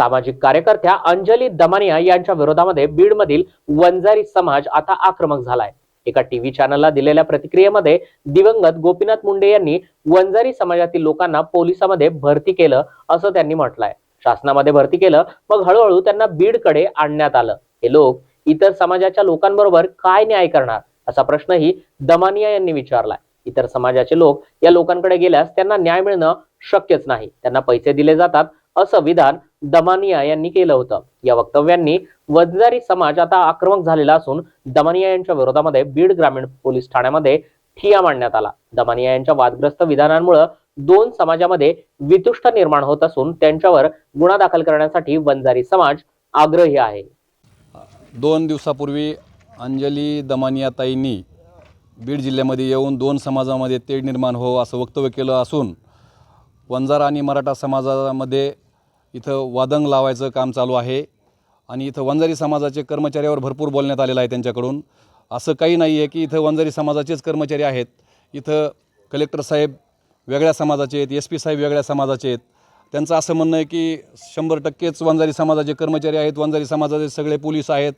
सामाजिक कार्यकर्त्या अंजली दमानिया यांच्या विरोधामध्ये बीडमधील वंजारी समाज आता आक्रमक झालाय. एका टीव्ही चॅनलला दिलेल्या प्रतिक्रियेमध्ये दिवंगत गोपीनाथ मुंडे यांनी वंजारी समाजातील लोकांना पोलिसामध्ये भरती केलं असं त्यांनी म्हटलंय. शासनामध्ये भरती केलं मग हळूहळू त्यांना बीडकडे आणण्यात आलं. हे लोक इतर समाजाच्या लोकांबरोबर काय न्याय करणार? असा प्रश्नही दमानिया यांनी विचारलाय. इतर समाजाचे लोक या लोकांकडे गेल्यास त्यांना न्याय मिळणं शक्यच नाही. त्यांना पैसे दिले जातात असं विधान दमानिया यांनी केलं होतं. या वक्तव्यांनी वंजारी समाज आता आक्रमक झालेला असून दमानिया यांच्या विरोधामध्ये बीड ग्रामीण पोलीस ठाण्यामध्ये ठिया मांडण्यात आला. दमानिया यांच्या वादग्रस्त विधानांमुळे दोन समाजामध्ये वितुष्ट निर्माण होत असून त्यांच्यावर गुन्हा दाखल करण्यासाठी वंजारी समाज आग्रही आहे. दोन दिवसापूर्वी अंजली दमानियाताईंनी बीड जिल्ह्यामध्ये येऊन दोन समाजामध्ये तेढ निर्माण हो असं वक्तव्य केलं असून वंजारा आणि मराठा समाजामध्ये इथं वादंग लावायचं काम चालू आहे. आणि इथं वंजारी समाजाचे कर्मचाऱ्यावर भरपूर बोलण्यात आलेलं आहे त्यांच्याकडून. असं काही नाही आहे की इथं वंजारी समाजाचेच कर्मचारी आहेत. इथं कलेक्टर साहेब वेगळ्या समाजाचे आहेत एस पी साहेब वेगळ्या समाजाचे आहेत. त्यांचं असं म्हणणं आहे की शंभर टक्केच वंजारी समाजाचे कर्मचारी आहेत वंजारी समाजाचे सगळे पोलीस आहेत.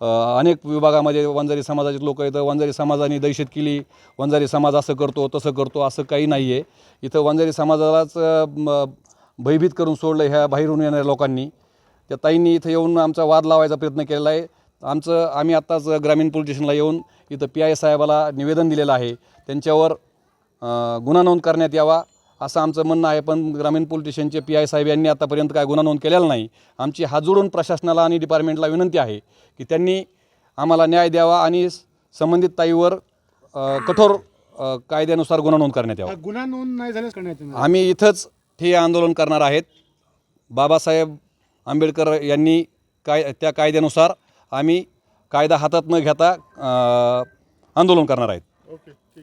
अनेक विभागामध्ये वंजारी समाजाचे लोक आहेत. वंजारी समाजाने दहशत केली वंजारी समाज असं करतो तसं करतो असं काही नाही आहे इथं वंजारी समाजालाच भयभीत करून सोडलं ह्या बाहेरून येणाऱ्या लोकांनी. त्या ताईंनी इथं येऊन आमचा वाद लावायचा प्रयत्न केलेला आहे. आमचं आम्ही आत्ताच ग्रामीण पोलीस स्टेशनला येऊन इथं पी आय साहेबाला निवेदन दिलेलं आहे. त्यांच्यावर गुन्हा नोंद करण्यात यावा असं आमचं म्हणणं आहे. पण ग्रामीण पोलीस स्टेशनचे पी आय साहेब यांनी आतापर्यंत काय गुन्हा नोंद केलेला नाही. आमची हात जोडून प्रशासनाला आणि डिपार्टमेंटला विनंती आहे की त्यांनी आम्हाला न्याय द्यावा आणि संबंधित ताईवर कठोर कायद्यानुसार गुन्हा नोंद करण्यात यावा. गुन्हा नोंद नाही झाल्यास करण्यात आम्ही इथंच ठिय्या आंदोलन करणार आहेत. बाबासाहेब आंबेडकर यांनी काय त्या कायद्यानुसार आम्ही कायदा हातात न घेता आंदोलन करणार आहेत.